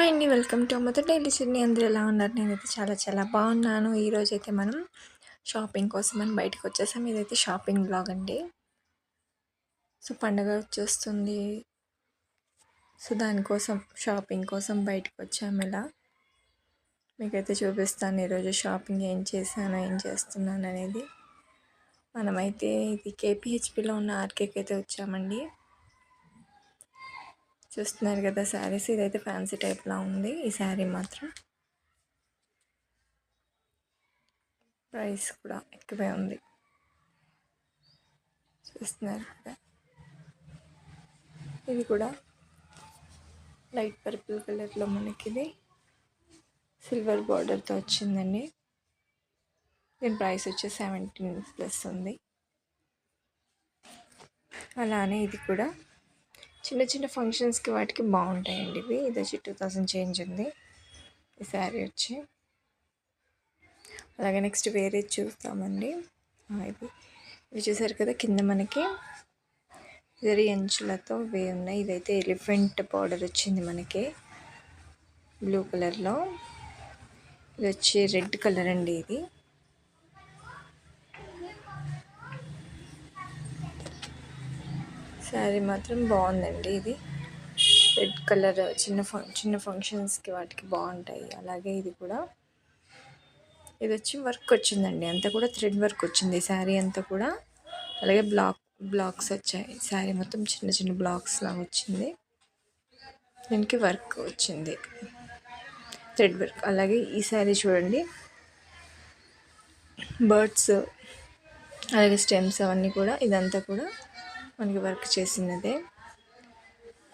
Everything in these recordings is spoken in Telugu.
హాయ్ అండి వెల్కమ్ టు మొదటి డైలీ సిడ్నీ అందరూ ఎలా ఉన్నారు? నేనైతే చాలా చాలా బాగున్నాను. ఈరోజు అయితే మనం షాపింగ్ కోసం అని బయటకు వచ్చేసాం. ఇదైతే షాపింగ్ బ్లాగ్ అండి. సో పండగ వచ్చేస్తుంది. సో దానికోసం షాపింగ్ కోసం బయటకు వచ్చాము ఇలా. మీకైతే చూపిస్తాను ఈరోజు షాపింగ్ ఏం చేశాను ఏం చేస్తున్నాను అనేది. మనమైతే ఇది కేపీహెచ్పిలో ఉన్న ఆర్కేకి అయితే వచ్చామండి. చూస్తున్నారు కదా శారీస్. ఇదైతే ఫ్యాన్సీ టైప్లా ఉంది. ఈ శారీ మాత్రం ప్రైస్ కూడా ఎక్కువే ఉంది. చూస్తున్నారు కదా. ఇది కూడా లైట్ పర్పుల్ కలర్లో మనకి ఇది సిల్వర్ బార్డర్తో వచ్చిందండి. దీని ప్రైస్ వచ్చి సెవెంటీన్ ప్లస్ ఉంది. అలానే ఇది కూడా చిన్న చిన్న ఫంక్షన్స్కి వాటికి బాగుంటాయండి ఇవి. ఇది వచ్చి టూ థౌజండ్ చేంజ్ ఉంది. ఈ శారీ వచ్చి. అలాగే నెక్స్ట్ వేరే చూస్తామండి. ఇవి. ఇవి చూసారు కదా కింద మనకి జరి అంచులతో వే ఉన్నాయి. ఇదైతే ఎలిఫెంట్ పౌడర్ వచ్చింది మనకి. బ్లూ కలర్లో ఇది వచ్చి రెడ్ కలర్ అండి ఇది. శారీ మాత్రం బాగుందండి ఇది. రెడ్ కలర్ చిన్న ఫం చిన్న ఫంక్షన్స్కి వాటికి బాగుంటాయి. అలాగే ఇది కూడా. ఇది వచ్చి వర్క్ వచ్చిందండి. అంతా కూడా థ్రెడ్ వర్క్ వచ్చింది శారీ అంతా కూడా. అలాగే బ్లాక్ బ్లాక్స్ వచ్చాయి. శారీ మొత్తం చిన్న చిన్న బ్లాక్స్ లాగా వచ్చింది. దీనికి వర్క్ వచ్చింది. Thread work. అలాగే ఈ శారీ చూడండి. బర్డ్స్ అలాగే స్టెమ్స్ అవన్నీ కూడా ఇదంతా కూడా మనకి వర్క్ చేసినదే.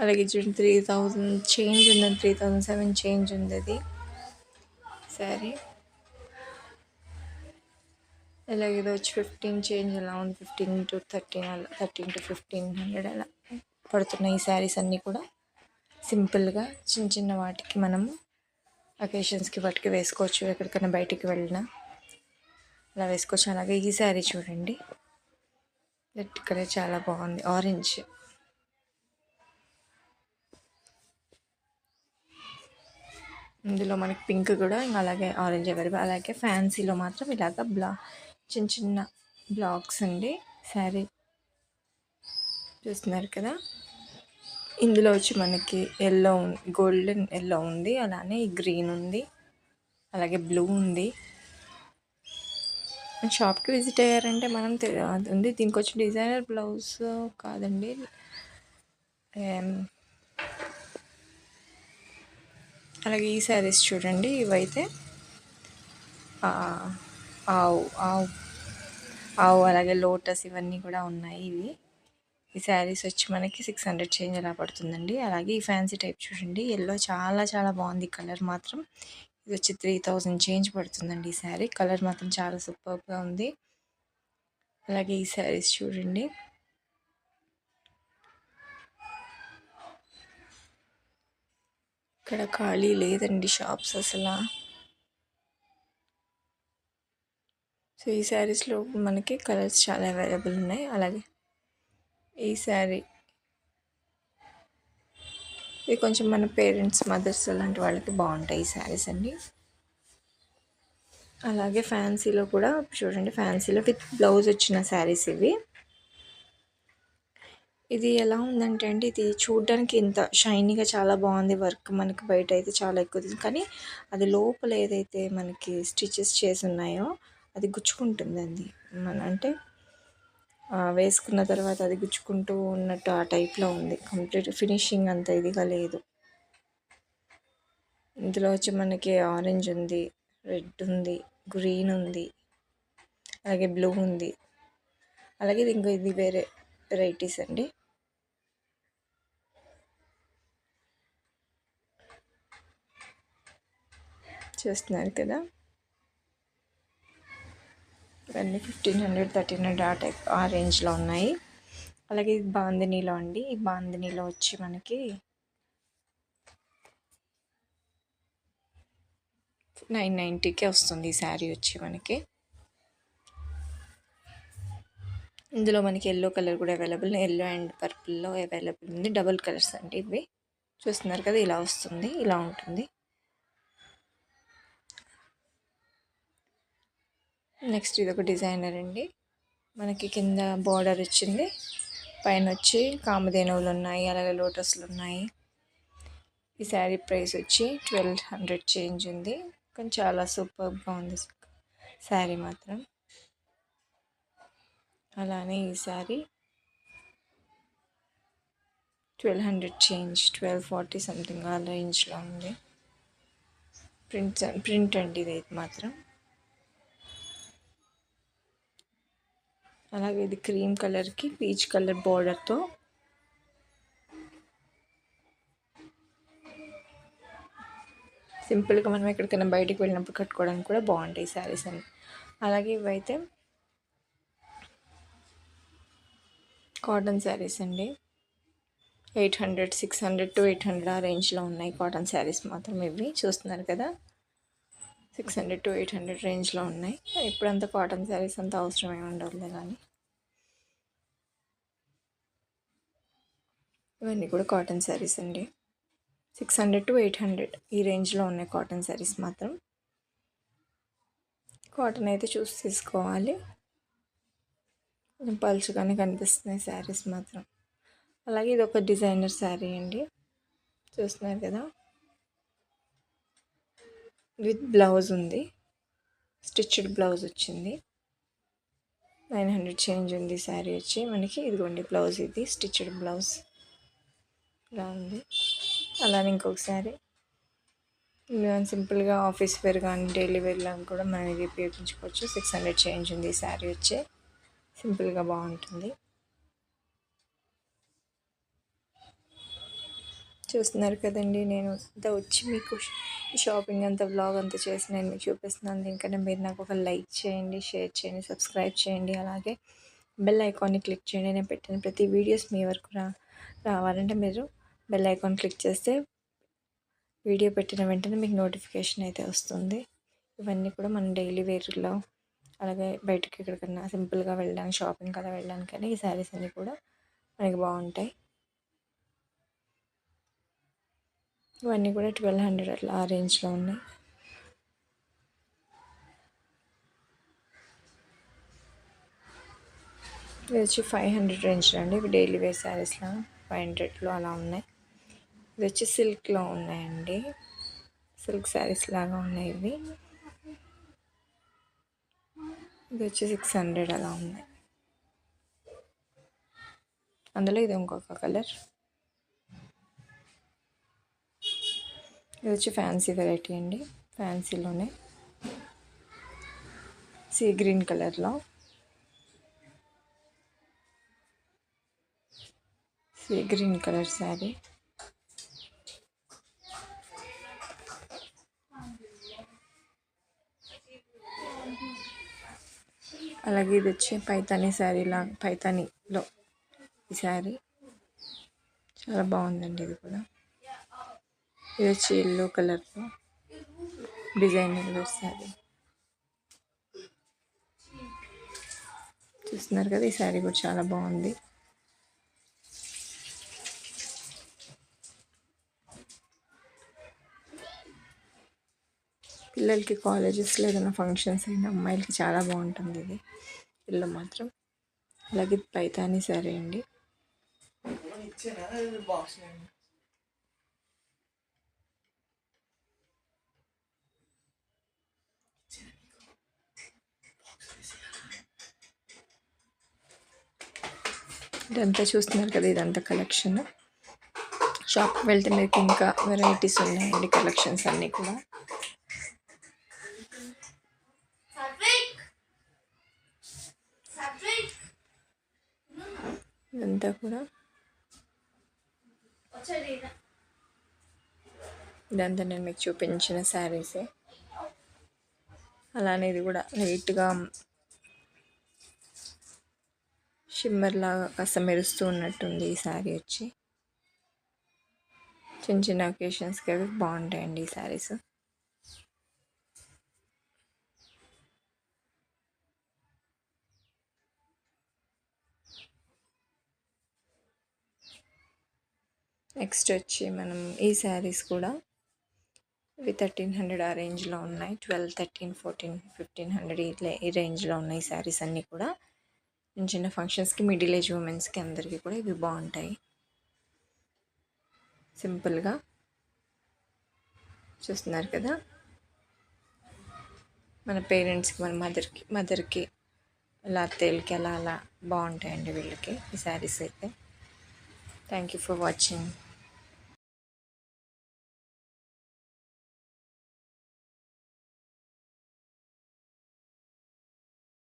అలాగే చూడండి త్రీ థౌజండ్ చేంజ్ ఉందని త్రీ థౌజండ్ సెవెన్ చేంజ్ ఉంది అది సారీ అలాగే ఇది వచ్చి ఫిఫ్టీన్ చేంజ్ అలా ఉంది ఫిఫ్టీన్ టు థర్టీన్ అలా థర్టీన్ టు ఫిఫ్టీన్ హండ్రెడ్ అలా పడుతున్నాయి ఈ శారీస్ అన్నీ కూడా. సింపుల్గా చిన్న చిన్న వాటికి మనము అకేషన్స్కి వాటికి వేసుకోవచ్చు ఎక్కడికైనా బయటికి వెళ్ళినా. అలా వేసుకోవచ్చు. అలాగే ఈ శారీ చూడండి. రెడ్ కలర్ చాలా బాగుంది. ఆరెంజ్ ఇందులో మనకి పింక్ కూడా ఇంకా అలాగే ఆరెంజ్ అవైలబుల్ అలాగే ఫ్యాన్సీలో మాత్రం ఇలాగ బ్లా చిన్న చిన్న బ్లాక్స్ అండి. శారీ చూస్తున్నారు కదా? ఇందులో వచ్చి మనకి ఎల్లో గోల్డెన్ ఎల్లో ఉంది. అలానే గ్రీన్ ఉంది. అలాగే బ్లూ ఉంది. షాప్కి విజిట్ అయ్యారంటే మనం అది ఉంది. దీనికి వచ్చి డిజైనర్ బ్లౌజ్ కాదండి. అలాగే ఈ శారీస్ చూడండి. ఇవైతే ఆవు ఆవు ఆవు అలాగే లోటస్ ఇవన్నీ కూడా ఉన్నాయి ఇవి. ఈ శారీస్ వచ్చి మనకి సిక్స్ హండ్రెడ్ చేంజ్ ఎలా పడుతుందండి? అలాగే ఈ ఫ్యాన్సీ టైప్ చూడండి. ఎల్లో చాలా చాలా బాగుంది కలర్ మాత్రం. ఇది వచ్చి త్రీ థౌజండ్ చేంజ్ పడుతుందండి ఈ శారీ. కలర్ మాత్రం చాలా సూపర్గా ఉంది. అలాగే ఈ శారీస్ చూడండి. ఇక్కడ ఖాళీ లేదండి షాప్స్ అసలు. సో ఈ శారీస్లో మనకి కలర్స్ చాలా అవైలబుల్ ఉన్నాయి. అలాగే ఈ శారీ ఇవి కొంచెం మన పేరెంట్స్ మదర్స్ అలాంటి వాళ్ళకి బాగుంటాయి ఈ శారీస్ అండి అలాగే ఫ్యాన్సీలో కూడా చూడండి ఫ్యాన్సీలో విత్ బ్లౌజ్ వచ్చిన శారీస్ ఇవి. ఇది ఎలా ఉందంటే అండి ఇది చూడడానికి ఇంత షైనీగా చాలా బాగుంది వర్క్ మనకి బయట అయితే చాలా ఎక్కువ కానీ అది లోపల ఏదైతే మనకి స్టిచెస్ చేసి ఉన్నాయో అది గుచ్చుకుంటుందండి. మన అంటే వేసుకున్న తర్వాత అది గుచ్చుకుంటూ ఉన్నట్టు ఆ టైప్లో ఉంది. కంప్లీట్ ఫినిషింగ్ అంత ఇదిగా లేదు. ఇందులో వచ్చి మనకి ఆరెంజ్ ఉంది రెడ్ ఉంది గ్రీన్ ఉంది అలాగే బ్లూ ఉంది. అలాగే ఇంకా ఇది వేరే వెరైటీస్ అండి. చూస్తున్నారు కదా? ఇవన్నీ ఫిఫ్టీన్ హండ్రెడ్ థర్టీన్ హండ్రెడ్ ఆ టైప్ ఆ రేంజ్లో ఉన్నాయి. అలాగే ఇది బాందినీలో అండి. ఈ బాందినీలో వచ్చి మనకి నైన్ నైంటీకే వస్తుంది ఈ శారీ వచ్చి మనకి. ఇందులో మనకి ఎల్లో కలర్ కూడా అవైలబుల్ ఎల్లో అండ్ పర్పుల్లో అవైలబుల్ ఉంది. డబుల్ కలర్స్ అండి ఇవి. చూస్తున్నారు కదా ఇలా వస్తుంది ఇలా ఉంటుంది. నెక్స్ట్ ఇది ఒక డిజైనర్ అండి. మనకి కింద బార్డర్ వచ్చింది. పైన వచ్చి కామధేనువులు ఉన్నాయి అలాగే లోటస్లు ఉన్నాయి ఈ శారీ ప్రైస్ వచ్చి ట్వెల్వ్ హండ్రెడ్ చేంజ్ ఉంది. కానీ చాలా సూపర్గా ఉంది శారీ మాత్రం. అలానే ఈ sari twelve hundred change twelve forty something ఆ రేంజ్లో ఉంది. ప్రింట్ ప్రింట్ అండి ఇది మాత్రం. అలాగే ఇది క్రీమ్ కలర్కి పీచ్ కలర్ బార్డర్తో. సింపుల్గా మనం ఎక్కడికైనా బయటకు వెళ్ళినప్పుడు కట్టుకోవడానికి కూడా బాగుంటాయి శారీస్ అని అలాగే ఇవైతే కాటన్ శారీస్ అండి. Eight hundred six hundred to eight hundred ఆ రేంజ్లో ఉన్నాయి కాటన్ శారీస్ మాత్రం ఇవి. చూస్తున్నారు కదా? Six hundred to eight hundred రేంజ్లో ఉన్నాయి. ఇప్పుడంతా కాటన్ శారీస్ అంత అవసరం ఏమి ఉండదు కానీ ఇవన్నీ కూడా కాటన్ శారీస్ అండి. Six hundred to eight hundred ఈ రేంజ్లో ఉన్నాయి కాటన్ శారీస్ మాత్రం. కాటన్ అయితే చూసి తీసుకోవాలి. పలుచుగానే కనిపిస్తున్నాయి శారీస్ మాత్రం. అలాగే ఇది ఒక డిజైనర్ శారీ అండి. చూస్తున్నారు కదా? విత్ బ్లౌజ్ ఉంది. స్టిచ్డ్ బ్లౌజ్ వచ్చింది. నైన్ హండ్రెడ్ చేంజ్ ఉంది శారీ వచ్చి. మనకి ఇదిగోండి బ్లౌజ్ ఇది స్టిచ్డ్ బ్లౌజ్ ఇలా ఉంది. అలానే ఇంకొకసారి సింపుల్గా ఆఫీస్ వేర్ కానీ డైలీ వేర్లా కూడా మనం ఇది ఉపయోగించుకోవచ్చు. సిక్స్ హండ్రెడ్ చేంజ్ ఉంది శారీ వచ్చి. సింపుల్గా బాగుంటుంది. చూస్తున్నారు కదండి నేను అంతా వచ్చి మీకు షాపింగ్ అంతా బ్లాగ్ అంతా చేసి నేను మీకు చూపిస్తున్నాను. దీనికంటే మీరు నాకు ఒక లైక్ చేయండి షేర్ చేయండి సబ్స్క్రైబ్ చేయండి. అలాగే బెల్ ఐకాన్ని క్లిక్ చేయండి. నేను పెట్టిన ప్రతి వీడియోస్ మీ వరకు రా రావాలంటే మీరు బెల్ ఐకాన్ క్లిక్ చేస్తే వీడియో పెట్టిన వెంటనే మీకు నోటిఫికేషన్ అయితే వస్తుంది. ఇవన్నీ కూడా మనం డైలీ వేర్లో అలాగే బయటకి ఎక్కడికన్నా సింపుల్గా వెళ్ళడానికి షాపింగ్ అలా వెళ్ళడానికి కానీ ఈ శారీస్ అన్నీ కూడా మనకి బాగుంటాయి. ఇవన్నీ కూడా ట్వెల్వ్ హండ్రెడ్ అట్లా ఆ రేంజ్లో ఉన్నాయి. ఇది వచ్చి ఫైవ్ హండ్రెడ్ రేంజ్లో అండి. ఇవి డైలీ వేర్ శారీస్లో ఫైవ్ హండ్రెడ్లో అలా ఉన్నాయి. ఇది వచ్చి సిల్క్లో ఉన్నాయండి. సిల్క్ శారీస్ లాగా ఉన్నాయి ఇవి. ఇది వచ్చి సిక్స్ హండ్రెడ్ అలా ఉన్నాయి. అందులో ఇది ఇంకొక కలర్. ఇది వచ్చి ఫ్యాన్సీ వెరైటీ అండి. ఫ్యాన్సీలోనే. సీ గ్రీన్ కలర్లో. Sea green colour sari. అలాగే ఇది వచ్చి పైతానీ శారీలా పైతానీలో ఈ శారీ. చాలా బాగుందండి ఇది కూడా. ఇది వచ్చి ఎల్లో కలర్లో డిజైనర్ శారీ చూస్తున్నారు కదా ఈ శారీ కూడా చాలా బాగుంది. పిల్లలకి కాలేజెస్లో ఏదైనా ఫంక్షన్స్ అయినా అమ్మాయిలకి చాలా బాగుంటుంది ఇది. ఇల్లు మాత్రం. అలాగే పైతాని సరే అండి. ఇదంతా చూస్తున్నారు కదా ఇదంతా కలెక్షన్ షాప్కి వెళ్తే మీకు ఇంకా వెరైటీస్ ఉన్నాయండి కలెక్షన్స్ అన్నీ కూడా. ఇదంతా కూడా. ఇదంతా నేను మీకు చూపించిన శారీసే అలానే ఇది కూడా లైట్గా షిమ్మర్ లాగా కాస్త మెరుస్తూ ఉన్నట్టుంది ఈ శారీ వచ్చి. చిన్న చిన్న ఒకేషన్స్కి అవి బాగుంటాయండి ఈ శారీస్. నెక్స్ట్ వచ్చి మనం ఈ శారీస్ కూడా ఇవి థర్టీన్ హండ్రెడ్ ఆ రేంజ్లో ఉన్నాయి. Twelve thirteen fourteen fifteen hundred ఇట్లా ఈ రేంజ్లో ఉన్నాయి శారీస్ అన్నీ కూడా. చిన్న చిన్న ఫంక్షన్స్కి మిడిల్ ఏజ్ ఉమెన్స్కి అందరికీ కూడా ఇవి బాగుంటాయి. సింపుల్గా. చూస్తున్నారు కదా? మన పేరెంట్స్కి మన మదర్కి మదర్కి అలా అత్తయ్యలకి అలా అలా బాగుంటాయండి వీళ్ళకి ఈ శారీస్ అయితే. Thank you for watching.